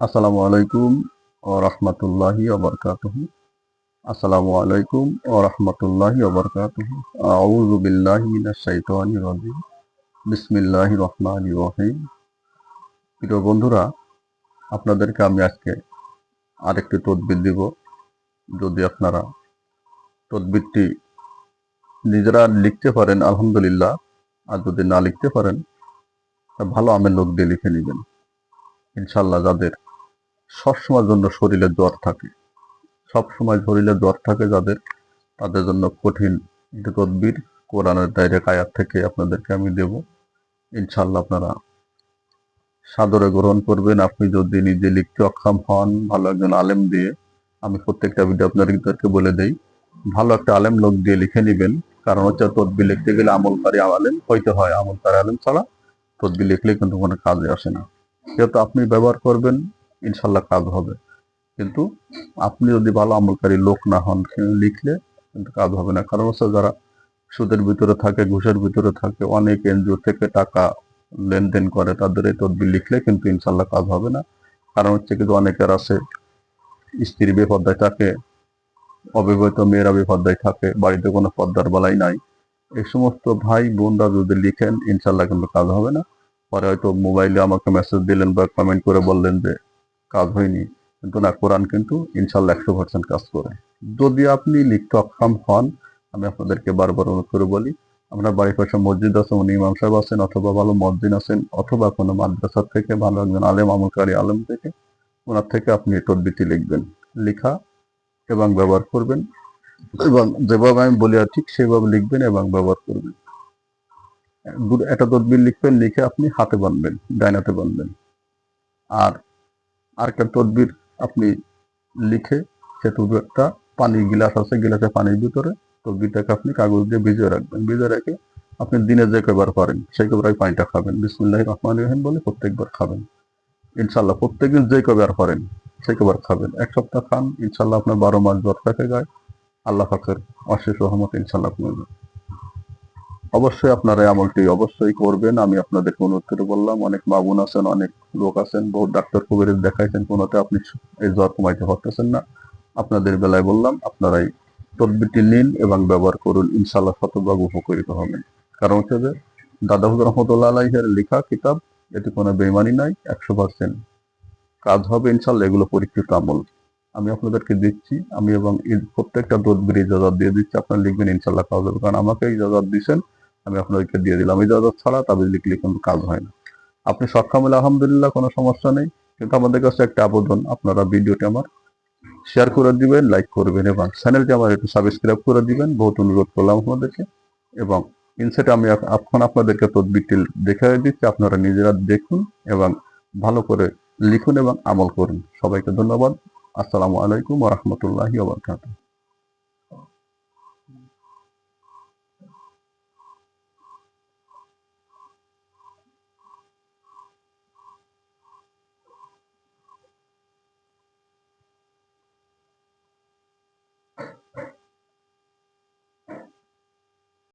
আসসালামু আলাইকুম ও রহমতুল্লাহি ওবরকাতুহু আসসালামু আলাইকুম ও রহমতুল্লাহি ওবরকাতুহু আউযু বিল্লাহি মিনাশ শাইতানির রহিম। প্রিয় বন্ধুরা, আপনাদেরকে আমি আজকে আরেকটি তদবির দিব। যদি আপনারা তদবিরটি নিজেরা লিখতে পারেন, আলহামদুলিল্লাহ। আর যদি না লিখতে পারেন, তা ভালো আমের লোক দিয়ে লিখে নেবেন। ইনশাল্লাহ যাদের সবসময়ের জন্য শরীরে জ্বর থাকে। সবসময় শরীরে জ্বর থাকে যাদের, তাদের জন্য কঠিন তদবির কোরআনের ডাইরেক্ট আয়াত থেকে আপনাদেরকে আমি দেব। ইনশাল্লাহ আপনারা সাদরে গ্রহণ করবেন। আপনি যদি নিজে লিখতে অক্ষম হন, ভালো একজন আলেম দিয়ে, আমি প্রত্যেকটা ভিডিও আপনাদেরকে বলে দেই, ভালো একটা আলেম লোক দিয়ে লিখে নেবেন। কারণ হচ্ছে তদবির লিখতে গেলে আমলকারী আলেম হইতে হয়। আমলকারী আলেম ছাড়া তদবির লিখলে কিন্তু কোনো কাজে আসে না। যেহেতু আপনি ব্যবহার করবেন ইনশাল্লাহ কাজ হবে। কিন্তু আপনি যদি ভালো আমলকারী লোক না হন, লিখলে কিন্তু কাজ হবে না। কারণ হচ্ছে যারা সুদের ভিতরে থাকে, ঘুষের ভিতরে থাকে, অনেক এনজিও থেকে টাকা লেনদেন করে, তাদের এই তদবির লিখলে কিন্তু ইনশাল্লাহ কাজ হবে না। কারণ হচ্ছে কিন্তু অনেকের আছে, স্ত্রী বেপদ্দায় থাকে, অবিবাহিত মেয়েরা বেপদ্দায় থাকে, বাড়িতে কোনো পদ্মার বালাই নাই। এই সমস্ত ভাই বোনরা যদি লিখেন, ইনশাল্লাহ কিন্তু কাজ হবে না। পরে হয়তো মোবাইলে আমাকে মেসেজ দিলেন বা কমেন্ট করে বললেন যে কাজ হয়নি, কিন্তু না, কোরআন কিন্তু ইনশাল্লাহ একশো পার্সেন্ট কাজ করে। যদি আপনি লিখতে অক্ষম হন, আমি আপনাদেরকে বারবার অনুরোধ করে বলি, আপনার বাড়ির পাশে মসজিদ আছে, উনি ইমাম সাহেব আছেন, অথবা ভালো মসজিদ আছেন, অথবা কোনো মাদ্রাসার থেকে ভালো একজন আলেম, আমলকারী আলেম থেকে, ওনার থেকে আপনি তদবিটি লিখবেন। লেখা এবং ব্যবহার করবেন, এবং যেভাবে আমি বলি ঠিক সেভাবে লিখবেন এবং ব্যবহার করবেন। একটা তদবির লিখবেন, লিখে আপনি হাতে বানবেন, ডাইনাতে বানবেন। আর আরেকটা তদবির আপনি লিখে সে তদবিরটা পানি গিলাস আছে, গিলাসে পানির ভিতরে তদবিরটাকে আপনি কাগজ দিয়ে ভিজিয়ে রাখবেন। ভিজিয়ে রেখে আপনি দিনে যে কবার পারেন, সেই কবার পানিটা খাবেন। বিসমুল্লাহ রহমান রহিম বলে প্রত্যেকবার খাবেন। ইনশাল্লাহ প্রত্যেকদিন যে কবার পারেন, সেই কবার খাবেন। এক সপ্তাহ খান ইনশাল্লাহ আপনার বারো মাস জ্বর থাকে গায়ে আল্লাহ পাকের অশেষ রহমত ইনশাল্লাহ আপনার অবশ্যই আপনারা আমলটি অবশ্যই করবেন। আমি আপনাদেরকে অনুরোধ করে বললাম, অনেক মাগুন আছেন, অনেক লোক আছেন বহু ডাক্তার কবির দেখাইছেন, কোনোতে আপনি এই জ্বর কমাইতে পারতেছেন না। আপনাদের বেলায় বললাম, আপনারাই তদবিরটি নিন এবং ব্যবহার করুন। ইনশাল্লাহ শতভাগ উপকৃত হবেন। কারণ হচ্ছে যে দাদা হুজুর রহমতুল্লাহ আলাইহের লেখা কিতাব এটি কোনো বেমানি নাই, একশো পার্সেন্ট কাজ হবে ইনশাল্লাহ এগুলো পরীক্ষিত আমল। আমি আপনাদেরকে দিচ্ছি, আমি এবং প্রত্যেকটা তদবির ইজাজত দিয়ে দিচ্ছি, আপনারা লিখবেন ইনশাল্লাহ কাজ হবে কারণ আমাকে ইজাজত দিচ্ছেন আমি আপনাদেরকে দিয়ে দিলাম। ইজাজত ছাড়া তাবিজ লিখলে কিন্তু কাজ হয় না। আপনি সক্ষম হলে আলহামদুলিল্লাহ, কোনো সমস্যা নেই। কিন্তু আমাদের কাছে একটা আবেদন, আপনারা ভিডিওটি আমার শেয়ার করে দিবেন লাইক করবেন এবং চ্যানেলটি আমার একটু সাবস্ক্রাইব করে দিবেন। বহুত অনুরোধ করলাম আপনাদেরকে। এবং ইনসেটে আমি এখ- এখন আপনাদেরকে তদবিরটি দেখে দিচ্ছি। আপনারা নিজেরা দেখুন এবং ভালো করে লিখুন এবং আমল করুন। সবাইকে ধন্যবাদ। আসসালামু আলাইকুম রাহমাতুল্লাহি বারাকাতুহু।